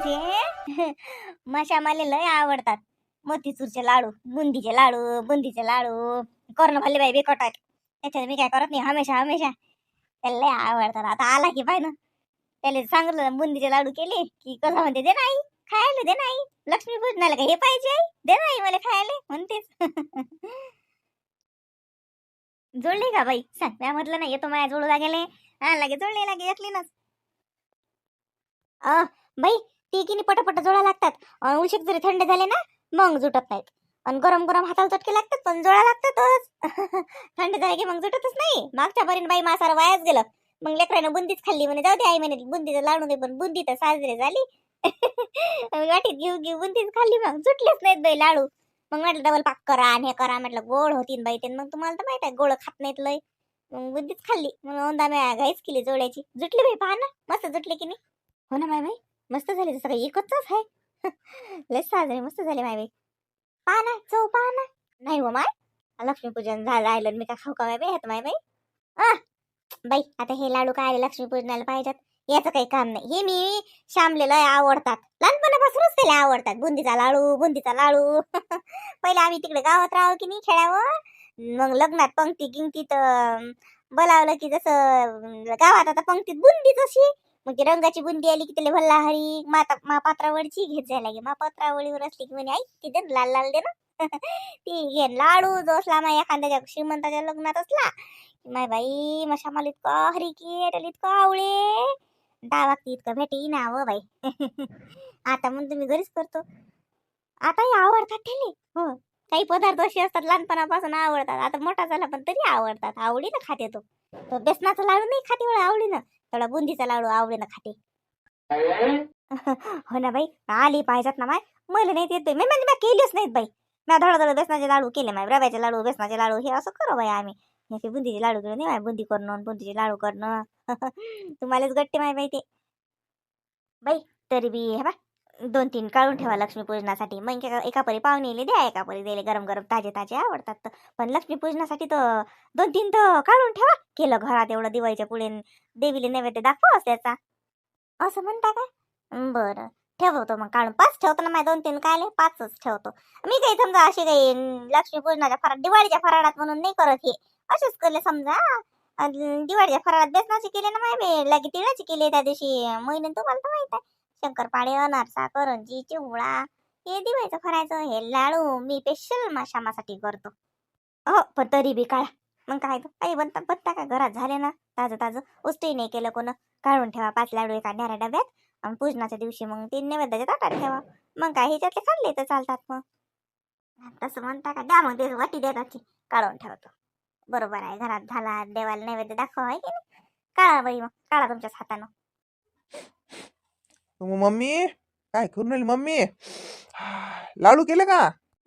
माझे माशा मला लय आवडतात. मोतीचूरचे लाडू बुंदीचे लाडू बुंदीचे लाडू. कर्ण भरले बाई बेकटात त्याच्यात मी काय करत नाही हमेशा हमेशा. त्याला लय आवडतात. आता आला की पाय ना. त्याला सांगितलं बुंदीचे लाडू केले की कसं म्हणते दे नाही खायला दे नाही. लक्ष्मी पूजनाला का हे पाहिजे? दे नाही मला खायला. म्हणतेच. जुळले का बाई? सांग म्या म्हटलं नाही येतो माझ्या जोडू लागेल. हा लागे जोडले लागे एकली ना. अ बाई ती किनी पटापट जोडा लागतात. अन उशीक जरी थंड झाले ना मग जुटत नाहीत. आणि गरम गरम हाताला चटके लागतात पण जोळा लागतातच. थंड झाले की मग जुटतच नाही. मागच्या बरीन बाई मासार वायाच गेलं. मग लेकरानं बुंदीच खाल्ली म्हणे जाऊ दे आई म्हणे बुंदीचं लाडू दे पण बुंदी तर साजरी झाली. वाटीत घेऊ घेऊ बुंदीच खाल्ली मग जुटलेच नाहीत बाई लाडू. मग म्हटलं डबल पाक करा आणि हे करा. म्हटलं गोड होतीन बाई ते. मग तुम्हाला तर माहीत आहे गोड खात नाहीत लय. मग बुंदीच खाल्ली. मग ओंदा मी घाईच केली जोड्याची जुटली बाई पहा ना मस्त जुटली की नाही. हो ना बाई बाई? मस्त झाली जसं काही एकच आहे. लय साजरे मस्त झाले माय बाई. पहा ना चव पहा ना नाही हो माय. लक्ष्मीपूजन झालं राहिलं मी का खाऊ का माय बाई हात माय बाई? आ बाई आता हे लाडू काय आले लक्ष्मीपूजनाला पाहिजेत? याचं काही काम नाही. हे मी श्यामले लय आवडतात. लहानपणापासूनच त्याला आवडतात. बुंदीचा लाडू बुंदीचा लाडू. पहिले आम्ही तिकडे गावात राहू की नाही खेळावं? मग लग्नात पंक्ती गिंक्तीत बोलावलं की जसं गावात आता पंक्तीत बुंदी तशी मग ती रंगाची बुंदी आली की त्याला भल्ला हरी माता महापात्रावळची घेत जायला लागे मा पात्रावळीवर असली की म्हणे आई ती दे ना, लाल लाल दे ना. ती घे लाडू जो असला माझ्या एखाद्याच्या श्रीमंताच्या लग्नात असला. की माय बाई मशा मला इतकं हरी की त्याला इतकं आवळे. डावा इतकं भेटे ना व बाई. आता म्हणून तुम्ही घरीच करतो. आताही आवडतात ठेले हो काही पदार्थ असे असतात लहानपणापासून आवडतात. आता मोठा झाला पण तरी आवडतात. आवडीनं खाते तो बेसनाचा लाडू नाही खाते एवढा आवडीनं. थोडा बुंदीचा लाडू आवडीनं खाते. हो ना बाई आली पाहिजेत ना माय. मला नाही येत मी म्हणजे मी केलीच नाहीत बाई. मी धड धड बेसनाचे लाडू केले माय रव्याचे लाडू बेसनाचे लाडू हे असं करू बाई आम्ही. हे बुंदीचे लाडू केले नाही माय बुंदी करणं बुंदीचे लाडू करणं. तुम्हालाच गट्टे माय बाई ते. बाई तरी बी हे बा. दोन तीन काढून ठेवा लक्ष्मीपूजनासाठी. मग एका परी पाहुणेले द्या एका परी दिले गरम गरम ताजे ताजे आवडतात. पण लक्ष्मीपूजनासाठी तर दोन तीन तर काढून ठेवा. केलं घरात एवढं दिवाळीच्या पुढे देवीले नैवेद्य दाखवा त्याचा. असं म्हणता का अं, बरं. ठेवतो मग काढून. पाच ठेवतो ना माझ्या दोन तीन कायले? पाचच ठेवतो. मी काही समजा अशी काही लक्ष्मीपूजनाच्या फराळ दिवाळीच्या फराळात म्हणून नाही करत हे. असेच केले समजा. दिवाळीच्या फराळात बेसनाचे केले ना माय लागे तिळाचे केले त्या दिवशी. महिन्यात तुम्हाला तर माहीत आहे. शंकरपाळे अनारसा करंजी चिवळा हे दिवायचं करायचं हे लाडू मी स्पेशल माशामासाठी करतो. हो पण तरी बी काढा मग काय तर काही बनता बत्ता का? घरात झाले ना? ताजं ताजं. उष्टही नाही केलं कोण. काढून ठेवा पाच लाडू एका न्याऱ्या डब्यात आणि पूजनाच्या दिवशी मग तीन नैवेद्याच्या ताटात ठेवा. मग काय ह्याच्यातले खाल्ले तर चालतात मग. तसं म्हणता का? द्या मग ते वाटी देतात ती काढून ठेवतो. बरोबर आहे. घरात झाला देवाला नैवेद्य दाखवा आहे की नाही? काळा बाई मग. काढा तुमच्याच हातानं. मम्मी काय करून राहिली मम्मी? लाडू केले का?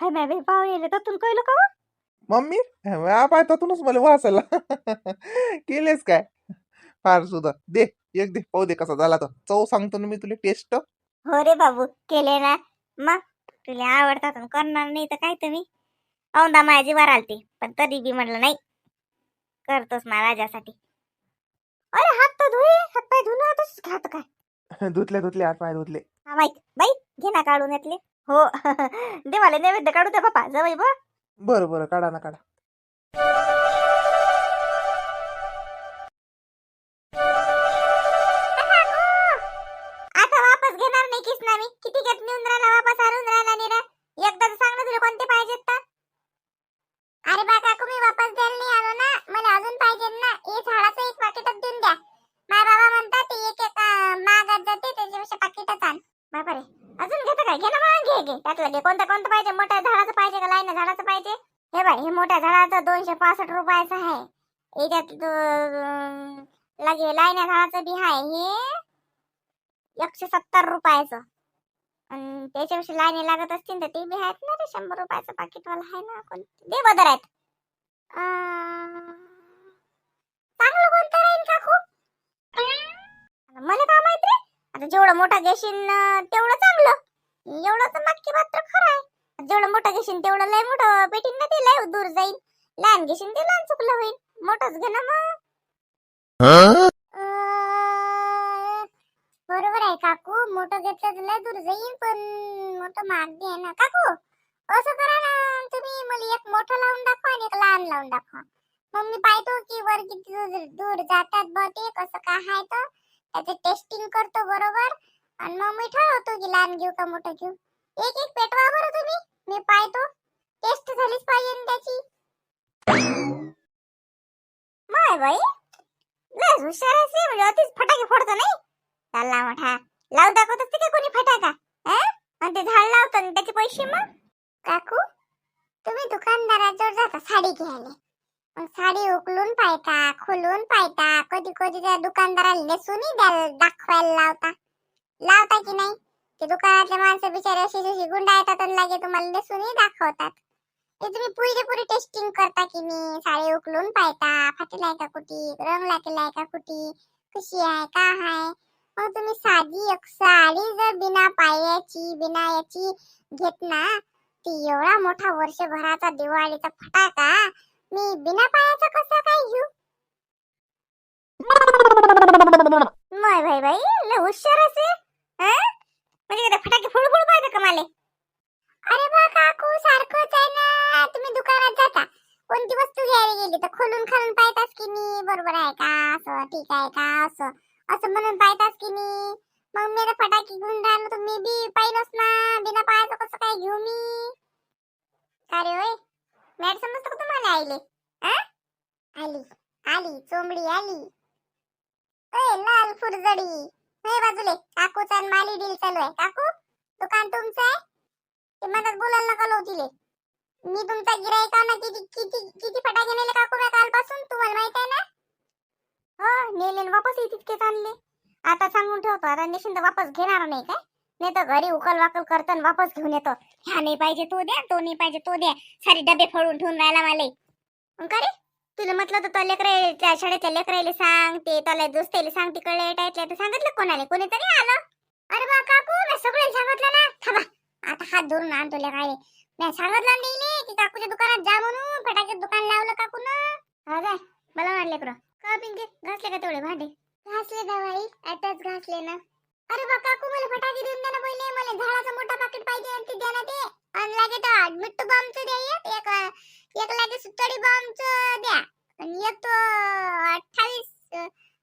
भाई बाय बाई पाहुणे येले तर तुला कळलं का? मम्मी? पाय त्यातूनच मला वाचायला. केलेच काय? फार सुद्धा दे एक दे पाहू दे कसा झाला तर चव सांगतो ना मी तुला टेस्ट हो रे बाबू केले ना. मग तुला आवडतात करणार नाही तर काय तुम्ही? औंदा माझी वर आलती पण तरी बी म्हटलं नाही. करतोस ना राजासाठी. अरे हात तर धुये हात पाय धुणं खात काय धुतले धुतले हात पाय धुतले. हा माहीत बाई घे ना काढून यातले. हो देवाले नैवेद्य काढू द्या बापा जवळ बा. बरं बरं काढा ना काढा. मोठ्या झाडाचं दोनशे पासष्ट रुपयाचं आहे. याच्यात अं, लगे लाईन झाडाचं बी आहे हे एकशे सत्तर रुपयाचं. आणि त्याच्यापेक्षा लाईनी लागत असतील तर ते बी आहेत ना रे शंभर रुपयाचं पाकिटवाला आहे ना कोण? दे बदर आहेत. चांगलं कोणतं राहील काकू? मला काय माहीत रे? आता जेवढं मोठा घेशील तेवढं चांगलं. एवढं तर मागची मात्र खरं आहे. जेवढं मोठं घेशील तेवढं लय मोठं पेटीन ना ते लय दूर जाईल लहान घेशील ते लहान चुकलं होईल मोठंच घे ना मग. बरोबर आहे काकू मोठं घेतलं तर लय दूर जाईल पण मोठं महाग आहे ना. काकू असं करा ना तुम्ही मला एक मोठं लावून दाखवा आणि एक लहान लावून दाखवा. मग मी पाहतो की वर किती दूर दूर जातात बा ते कसं काय आहे तर त्याचे टेस्टिंग करतो बरोबर. आणि मग मी ठरवतो की लहान घेऊ का मोठं घेऊ. एक एक पेटवा बरं तुम्ही. मी पाहतो. टेस्ट झालीच पाहिजे ना त्याची. माय बाई. लस हुशार आहे म्हणजे अतिच फटाके फोडतो नाही. चालला मोठा. लाव दाखवत असते का कोणी फटाका? आणि ते झाड लावतो आणि त्याचे पैसे मग? काकू तुम्ही दुकानदाराजवळ जाता साडी घ्यायला. मग साडी उकलून पाहता खोलून पाहता. कधी कधी त्या दुकानदाराला नेसूनही द्यायला दाखवायला लावता. लावता की नाही? ते दुकानातले माणसं बिचारे अशी जशी गुंडा येतात आणि लागे तुम्हाला लसूनही दाखवतात. ते तुम्ही पुरी पुरी टेस्टिंग करता की मी साडी उकलून पाहता फाटलाय का कुठी? रंग लागलाय का कुठी? कशी आहे? का आहे? मग तुम्ही साधी एक साडी जर बिना पायाची बिना याची घेत ना ती एवढा मोठा वर्षभराचा दिवाळीचा फटाका मी बिना पायाचा कसा काय घेऊ मय भाई भाई लय हुशार असे हं? म्हणजे काय ते फटाके फोड फोड पाहिजे का मला अरे बा काकू सारखंच आहे ना तुम्ही दुकानात जाता कोणती वस्तू घ्यायला गेली तर खोलून खालून पाहतास की मी बरोबर आहे का असं ठीक आहे का असं. असं म्हणून पाहतास की मी. मग मी फटाके घेऊन राहिलो तर मी बी पाहिलंच ना. बिना पाहायचं कसं काय घेऊ मी? का रे होय? मॅड समजतं का तुम्हाला आईले? आली. आली. चोंबडी आली. ए लाल फुरजडी. हे बाजूले. काकूचा आणि माली डील चालू आहे. काकू दुकान तुमचं आहे? ते मदत बोलायला नका लावू तिले. मी तुमचा गिराईकांना किती किती किती फटाके नेले काकू मी कालपासून? तुम्हाला माहीत आहे ना? हो नेले आणि वापस तितकेच आणले. आता सांगून ठेवतो आता नेशीन तर वापस घेणार नाही काय? नाही तर घरी उकल वाकल करतो आणि वापस घेऊन येतो. ह्या नाही पाहिजे तो द्या तो नाही पाहिजे तो द्या. सारे डबे फोडून ठेवून राहिला मला. मग का रे? तुला म्हटलं तर लेकरा शाळेच्या लेकरायला सांग ते त्याला दोस्ताला सांग तिकडे टाईटल्या तर सांगितलं कोणाला? कोणीतरी आलं. अरे बा काकू मी सगळ्यांना सांगितलं ना. थांबा आता हात धरून आणतो लेकरायले. मी सांगितलं नाही की काकूच्या दुकानात जा म्हणून फटाक्यात दुकान लावलं काकून. ना मला म्हणले लेकरं. का पिंके घासले का तेवढे भांडे? घासले दवाई आताच घासले ना. अरे बा काकू मला फटाके देऊन द्या ना पहिले मला झाडाचं मोठा पाकिट पाहिजे आणि ते द्या ना ते. आणि लागे तर मिट्टू बॉम्बचं द्या एक एक एक लागे सुतडी बॉम्बचं द्या. आणि एक तो अठ्ठावीस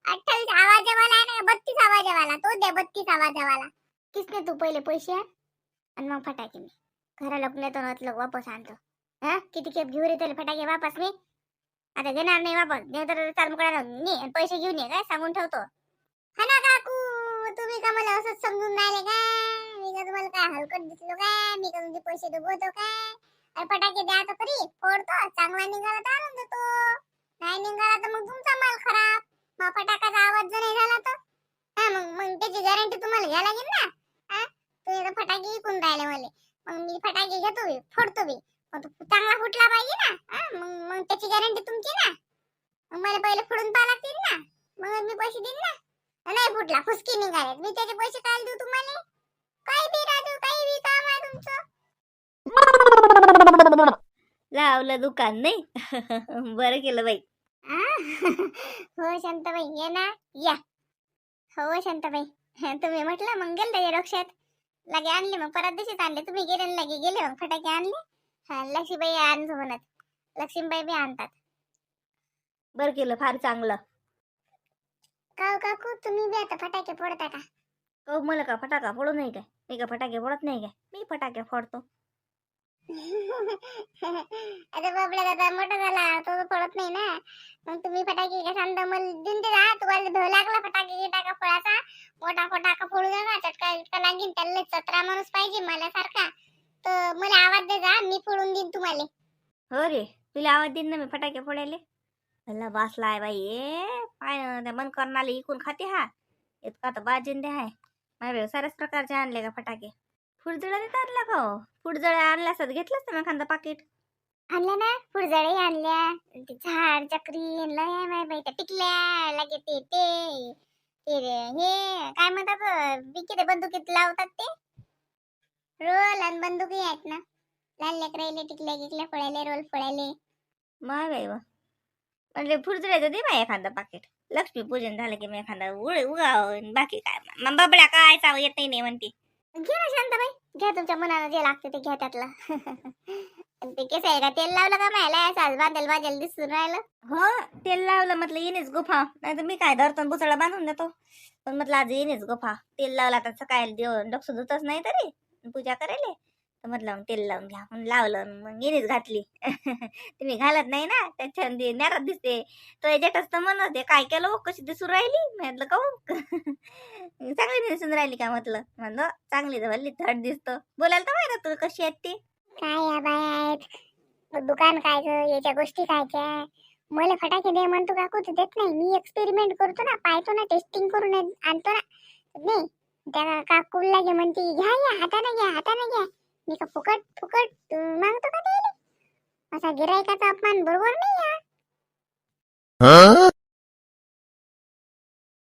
अठ्ठावीस आवाजावाला आहे ना बत्तीस आवाजावाला तो द्या बत्तीस आवाजावाला. किसने तू पहिले पैसे आणि मग फटाके मी घराला नेतो ना वापस आणतो. हा? किती केप घेऊ रे त्याला फटाके वापस मी? आता घेणार नाही वापस. नाही तर चाल मुकडा ने पैसे घेऊन ये काय? सांगून ठेवतो. हा ना काकू तुम्ही का मला असंच समजून राहिले का? मी का तुम्हाला काय हलकट दिसलो का? मी का तुमचे पैसे डुबवतो काय अरे फटाके द्या तर. खरी फोडतो. चांगला निघाला तर आणून देतो. नाही निघाला तर मग तुमचा माल खराब. मग फटाकाचा आवाज जर नाही झाला तर? हा मग मग त्याची गॅरंटी तुम्हाला घ्यायला लागेल ना? हा? तुम्ही तर फटाके विकून राहिले मला. मग मी फटाके घेतो बी फोडतो बी. चांगला फुटला पाहिजे ना. मग मग त्याची गॅरंटी तुमची ना. मग मला पहिले फोडून पाहा लागतील ना. मग मी पैसे देईन ना. नाही फुटला फुसकी निघाले. मी त्याचे पैसे काय देऊ तुम्हाला? काही बी राजू काही बी काम आहे तुमचं. लावलं दुकान नाही? बरं केलं बाई? हो शांताबाई ये ना. या. हो शांताबाई. तुम्ही म्हटलं मग गेल त्याच्या लक्षात लगे आणले मग परत दिवशीच आणले. तुम्ही गेले लगे गेले मग फटाके आणले. हा लक्ष्मीबाई आणतो म्हणत. लक्ष्मीबाई बी आणतात. बरं केलं फार चांगलं. काऊ काकू तुम्ही बी आता फटाके फोडता का? कौ मला का फटाका फोडू नाही काय? मी का फटाके फोडत नाही काय? मी फटाके फोडतो. आता बाबला दादा मोठा झाला तो फोडत नाही ना. मग तुम्ही फटाके का सांगता मला देऊन दे तुम्हाला भय लागला फटाके गिटाका फोडाचा मोठा फटाका फोडू दे ना. चटका बिटका लागीन त्याला सतरा माणूस पाहिजे मला सारखा. तर मला आवाज दे जा मी फोडून देईन तुम्हाला. हो रे तुला आवाज देईन ना मी फटाके फोडायले. भला बासलाय बाई ए पाय त्या मन करणाले इकून खाते हा. इतका तर बाजिंदे आहे माझ्या साऱ्याच प्रकारचे आणले का फटाके? फुडजळा देत आणला का हो फुडजळ्या आणल्या असतात घेतलंच ना एखादं पाकिट? आणल्या ना फुडजळे आणल्या. ते झाड चक्री लय माय बाई त्या टिकल्या लगे ते ते ते रे हे काय म्हणतात बिकी ते बंदुकीत लावतात ते? रोल आणि बंदुकी आहेत ना. लहान लेकरायले टिकल्या गिकल्या फोडायले रोल फोडायले. माय बाई वा. म्हणजे फुडजळ्याचं दे बाई एखादं पाकिट. लक्ष्मीपूजन झालं की मी एखादा उळ उगाव बाकी काय मग. बबड्या काय चाव येत नाही म्हणते. घ्या ना शांताबाई घ्या तुमच्या मनाला जे लागते ते घ्या त्यातलं. ते कसं आहे का? तेल लावलं का मायला? साज बांधेल बांधेल दिसून राहिलं. हो तेल लावलं म्हटलं येणेच गुफा. नाही तर मी काय धरतो बुचळा बांधून देतो. पण म्हटलं आज येणेच गुफा. तेल लावला तर सकाळी डोकं धुतच नाही तरी. पूजा करायले? तर म्हटलं मग तेल लावून घ्या. म्हणून लावलं मग येणेच घातली. तुम्ही घालत नाही ना त्याच्या नेरात दिसते. तो एजेटच तर म्हणत होते काय केलं हो, कशी दिसून राहिली? म्हटलं का चांगली दिसून राहिली का? म्हटलं. म्हणलं चांगली तर धड थर्ड दिसतो. बोलायला तर माहिती तू कशी आहेत ती? काय बाय आहेत? दुकान काय याच्या गोष्टी खायच्या मला फटाके दे म्हणतो काकू तू देत नाही. मी एक्सपेरिमेंट करतो ना पाहतो ना टेस्टिंग करून आणतो ना. नाही त्या काकूला लागे म्हणते घ्या या हाताने घ्या हाताने घ्या. मी का फुकट फुकट मागतो का ते असा गिरायकाचा अपमान बरोबर नाही या